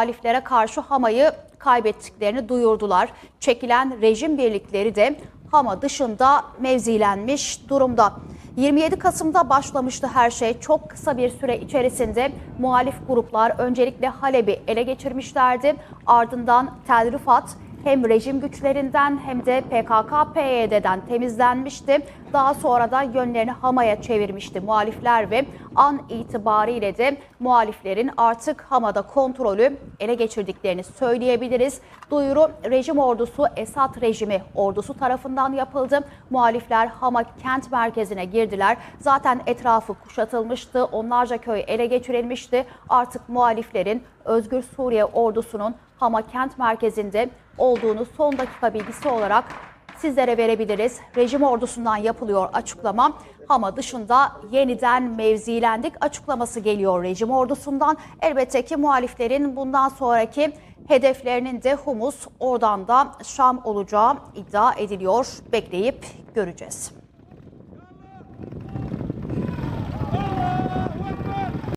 muhaliflere karşı Hama'yı kaybettiklerini duyurdular. Çekilen rejim birlikleri de Hama dışında mevzilenmiş durumda. 27 Kasım'da başlamıştı her şey. Çok kısa bir süre içerisinde muhalif gruplar öncelikle Halep'i ele geçirmişlerdi. Ardından Tel Rifat hem rejim güçlerinden hem de PKK-PYD'den temizlenmişti. Daha sonra da yönlerini Hama'ya çevirmişti muhalifler ve an itibariyle de muhaliflerin artık Hama'da kontrolü ele geçirdiklerini söyleyebiliriz. Duyuru rejim ordusu Esad rejimi ordusu tarafından yapıldı. Muhalifler Hama kent merkezine girdiler. Zaten etrafı kuşatılmıştı. Onlarca köy ele geçirilmişti. Artık muhaliflerin Özgür Suriye ordusunun Hama kent merkezinde olduğunu son dakika bilgisi olarak sizlere verebiliriz. Rejim ordusundan yapılıyor açıklama. Hama dışında yeniden mevzilendik açıklaması geliyor rejim ordusundan. Elbette ki muhaliflerin bundan sonraki hedeflerinin de Humus oradan da Şam olacağı iddia ediliyor. Bekleyip göreceğiz.